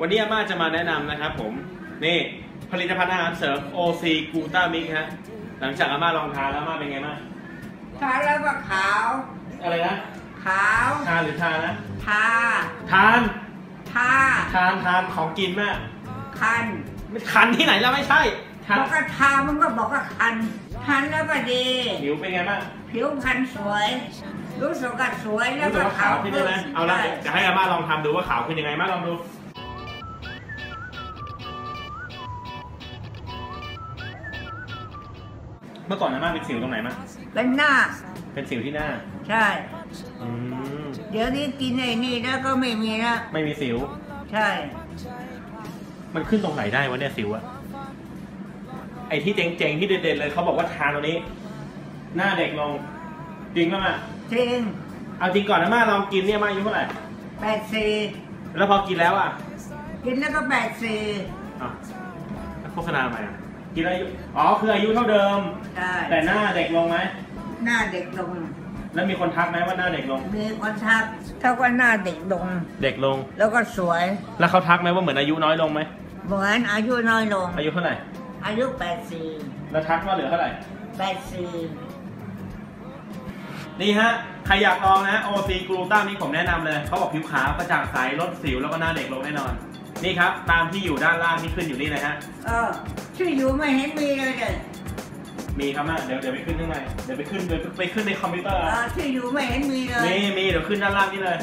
วันนี้อาม่าจะมาแนะนำนะครับผมนี่ผลิตภัณฑ์อาหารเสริม OC กูต้ามิกฮะหลังจากอาม่าลองทานแล้วอาม่าเป็นไงบ้างทาแล้วก็ขาว อะไรนะขาวทานหรือทานนะทาทานทาทานทานของกินมากคันไม่คันที่ไหนแล้วไม่ใช่ทานบอกว่าทามันก็บอกว่าคันทันแล้วก็ดีผิวเป็นไงบ้างผิวพรรณสวย รู้สึกว่าสวยแล้วรู้สึก็กว่าขาวขึ้นใช่ไหมเอาละใช่จะให้อาม่าลองทำดูว่าขาวขึ้นยังไงมาลองดู มื่อก่อนอาม่าเป็นสิวตรงไหนมั้งเป็นหน้า เป็นสิวที่หน้า ใช่ อืม เดี๋ยวนี้กินไอ้นี่แล้วก็ไม่มีแล้วไม่มีสิว ใช่ มันขึ้นตรงไหนได้วะเนี่ยสิวอะไอที่เจ๋งๆที่เด่นๆเลยเขาบอกว่าทานตัวนี้ หน้าเด็กลง จริงป่ะมาจริงเอาจริงก่อนนะมาลองกินเนี่ยมาอายุเท่าไหร่แปดสี่แล้วพอกินแล้วอะ กินแล้วก็แปดสี่อ้าวแล้วโฆษณาทำไมอะ กินอายุอ๋อคืออายุเท่าเดิมใช่แต่หน้าเด็กลงไหมหน้าเด็กลงแล้วมีคนทักไหมว่าหน้าเด็กลง มีคนทักถ้าว่าหน้าเด็กลง เด็กลง แล้วก็สวย แล้วเขาทักไหมว่าเหมือนอายุน้อยลงไหมเหมือนอายุน้อยลง อายุเท่าไหร่ อายุแปดสี่แล้วทักว่าเหลือเท่าไหร่แปดสี่นี่ฮะ ใครอยากลองนะ OC กลูต้านี่ผมแนะนำเลย เขาบอกผิวขาวกระจ่างใสลดสิวแล้วก็หน้าเด็กลงแน่นอน นี่ครับตามที่อยู่ด้านล่างที่ขึ้นอยู่นี่เลยฮะเออชื่ออยู่ไม่เห็นมีเลยเลยมีครับนะเดี๋ยวเดี๋ยวไปขึ้นข้างในเดี๋ยวไปขึ้นเดี๋ยวไปขึ้นในคอมพิวเตอร์เออะอชื่ออยู่ไม่เห็นมีเลยมีมีเดี๋ยวขึ้นด้านล่างนี่เลย